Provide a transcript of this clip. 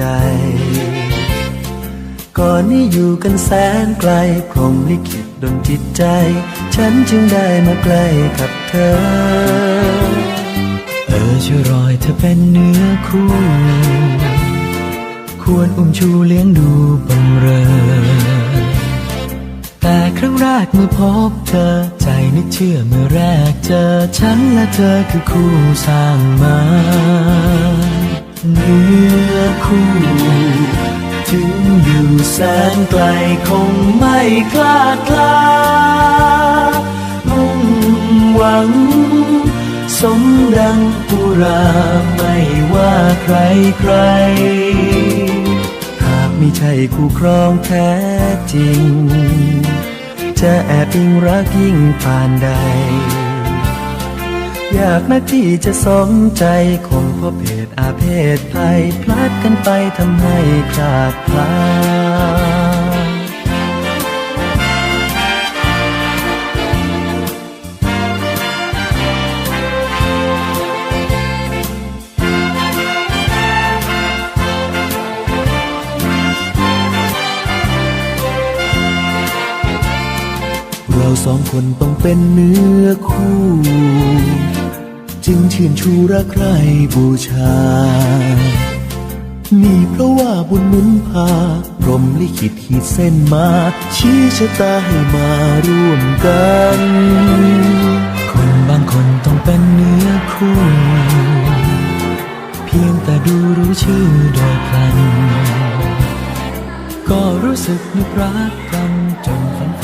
ใด ก่อนนี้อยู่กันแสนไกลพรหมลิขิตดนจิตใจ ฉันจึงได้มาใกล้กับเธอ เออช่วยรอยเธอเป็นเนื้อคู่ ควรอุ้มชูเลี้ยงดูบำเรอ แต่ครั้งแรกเมื่อพบเธอ ใจนึกเชื่อเมื่อแรกเจอ ฉันและเธอคือคู่สร้างมา เนื้อคู่ถึงอยู่แสนไกลคงไม่คลาดคลามุ่งหวัง สมดังปุราไม่ว่าใครใคร หากไม่ใช่คู่ครองแท้จริง จะแอบอิงรักยิ่งปานใด อยากนักที่จะสมใจคงเพราะเพศอาเพศภัยพลัดกันไปทำให้คลาดพลาเราสองคนต้องเป็นเนื้อคู่ จึงชื่นชูรักใครบูชา นี่เพราะว่าบุญหนุนพาพรมลิขิตขีดเส้นมา ชี้ชะตาให้มาร่วมกัน คนบางคนต้องเป็นเนื้อคู่ เพียงแต่ดูรู้ชื่อโดยพลัน ก็รู้สึกนึกรักกันจนฝัน